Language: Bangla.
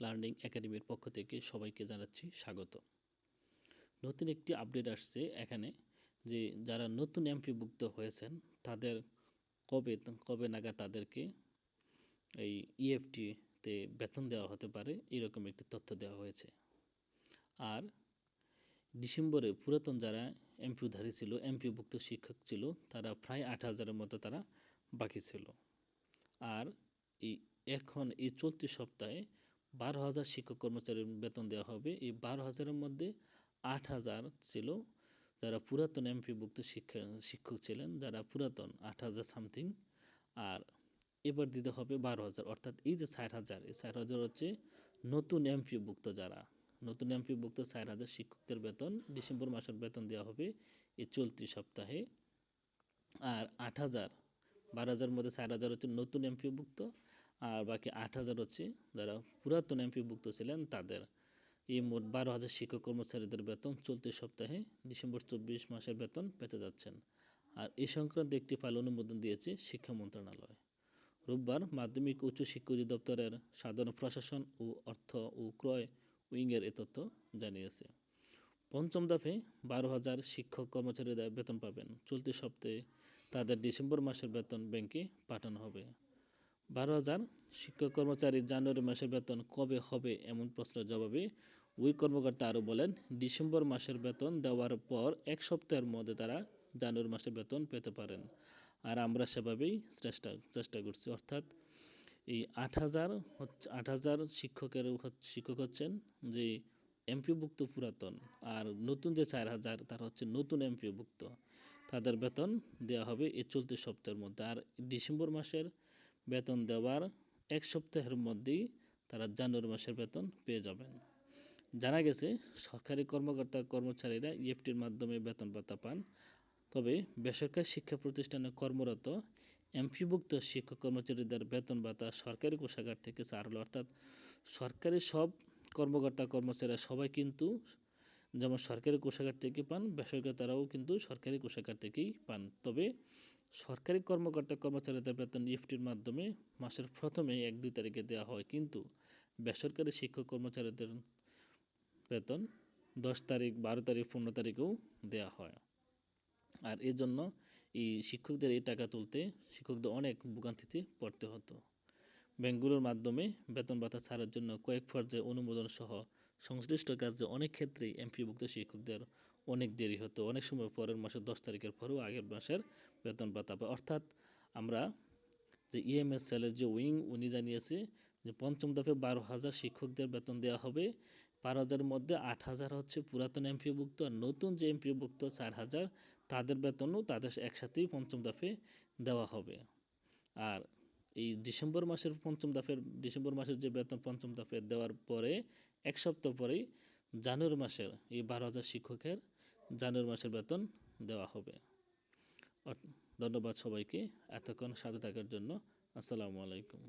লার্নিং একাডেমির পক্ষ থেকে সবাইকে জানাচ্ছি স্বাগত। নতুন একটি আপডেট আসছে এখানে যে যারা নতুন এমপিভুক্ত হয়েছেন, তাদের কবে কবে নাগাদ তাদেরকে এই ইএফটিতে বেতন দেওয়া হতে পারে, এরকম একটি তথ্য দেওয়া হয়েছে। আর ডিসেম্বরে পুরাতন যারা এমপিওধারী ছিল এমপিওভুক্ত শিক্ষক ছিল, তারা প্রায় আট হাজারের মতো তারা বাকি ছিল। আর এই এখন এই চলতি সপ্তাহে বারো হাজার শিক্ষক কর্মচারীর বেতন দেওয়া হবে। এই বারো হাজারের মধ্যে আট হাজার ছিল যারা পুরাতন এমপিভুক্ত শিক্ষা, শিক্ষক ছিলেন, যারা পুরাতন, আট হাজার সামথিং। আর এবার দিতে হবে বারো হাজার। অর্থাৎ এই যে ষাট হাজার, এই ষাট হাজার হচ্ছে নতুন এমপিভুক্ত যারা। নতুন এমপিভুক্ত ষাট হাজার শিক্ষকদের বেতন, ডিসেম্বর মাসের বেতন দেওয়া হবে এই চলতি সপ্তাহে। আর আট হাজার, বারো হাজার মধ্যে ষাট হাজার হচ্ছে নতুন এমপিভুক্ত। আর বাকি আট হাজার হচ্ছে যারা পুরাতন এমপিভুক্ত ছিলেন তাদের। এই মোট বারো হাজার শিক্ষক কর্মচারীদের বেতন চলতি সপ্তাহে ডিসেম্বর চব্বিশ মাসের বেতন পেতে যাচ্ছেন। আর এই সংক্রান্ত একটি ফাইল অনুমোদন দিয়েছে শিক্ষা মন্ত্রণালয়। রোববার মাধ্যমিক উচ্চ শিক্ষা অধিদপ্তরের সাধারণ প্রশাসন ও অর্থ ও ক্রয় উইংয়ের এ তথ্য জানিয়েছে। পঞ্চম দফে বারো হাজার শিক্ষক কর্মচারীরা বেতন পাবেন। চলতি সপ্তাহে তাদের ডিসেম্বর মাসের বেতন ব্যাংকে পাঠানো হবে। বারো হাজার শিক্ষক কর্মচারী জানুয়ারি মাসের বেতন কবে হবে এমন প্রশ্নের জবাবে ওই কর্মকর্তা আরও বলেন, ডিসেম্বর মাসের বেতন দেওয়ার পর এক সপ্তাহের মধ্যে তারা জানুয়ারি মাসের বেতন পেতে পারেন। আর আমরা সেভাবেই চেষ্টা চেষ্টা করছি। অর্থাৎ এই আট হাজার হচ্ছে, আট হাজার শিক্ষকের শিক্ষক হচ্ছেন যে এমপিভুক্ত পুরাতন আর নতুন যে চার হাজার তারা হচ্ছে নতুন এমপিভুক্ত। তাদের বেতন দেওয়া হবে এই চলতি সপ্তাহের মধ্যে। আর ডিসেম্বর মাসের বেতন দেওয়ার এক সপ্তাহের মধ্যেই তারা জানুয়ারি মাসের বেতন পেয়ে যাবেন। জানা গেছে, সরকারি কর্মকর্তা কর্মচারীরা ইএফটির মাধ্যমে বেতন ভাতা পান, তবে বেসরকারি শিক্ষা প্রতিষ্ঠানে কর্মরত এমপিভুক্ত শিক্ষক কর্মচারীদের বেতন ভাতা সরকারি কোষাগার থেকে চার অর্থাৎ সরকারি সব কর্মকর্তা কর্মচারীরা সবাই কিন্তু যেমন সরকারি কোষাগার থেকে পান, বেসরকারি তারাও কিন্তু সরকারি কোষাগার থেকেই পান। তবে সরকারি কর্মকর্তা কর্মচারীদের বেতন ইএফটির মাধ্যমে মাসের প্রথমে এক দুই তারিখে দেওয়া হয়। কিন্তু বেসরকারি শিক্ষক কর্মচারীদের বেতন দশ তারিখ, বারো তারিখ, পনেরো তারিখেও দেওয়া হয়। আর এর জন্য এই শিক্ষকদের এই টাকা তুলতে শিক্ষকদের অনেক ভোগান্তিতে পড়তে হতো। ব্যাংকগুলোর মাধ্যমে বেতন ভাতা ছাড়ার জন্য কয়েক পর্যায়ে অনুমোদন সহ সংশ্লিষ্ট কাজে অনেক ক্ষেত্রেই এমপিভুক্ত শিক্ষকদের অনেক দেরি হতো। অনেক সময় পরের মাসের দশ তারিখের পরেও আগের মাসের বেতন পায়। অর্থাৎ আমরা যে ইএমএস সেলের যে উইং উনি জানিয়েছে যে পঞ্চম দফে বারো হাজার শিক্ষকদের বেতন দেওয়া হবে। বারো হাজারের মধ্যে আট হাজার হচ্ছে পুরাতন এমপিভুক্ত। আর নতুন যে এমপিভুক্ত চার হাজার, তাদের বেতনও তাদের একসাথেই পঞ্চম দফে দেওয়া হবে। আর এই ডিসেম্বর মাসের পঞ্চম দফের, ডিসেম্বর মাসের যে বেতন পঞ্চম দফে দেওয়ার পরে, এক সপ্তাহ পরেই জানুয়ারি মাসের এই বারো হাজার শিক্ষকের জানুয়ারি মাসের বেতন দেওয়া হবে। ধন্যবাদ সবাইকে, এতক্ষণ সাথে থাকার জন্য। আসসালামু আলাইকুম।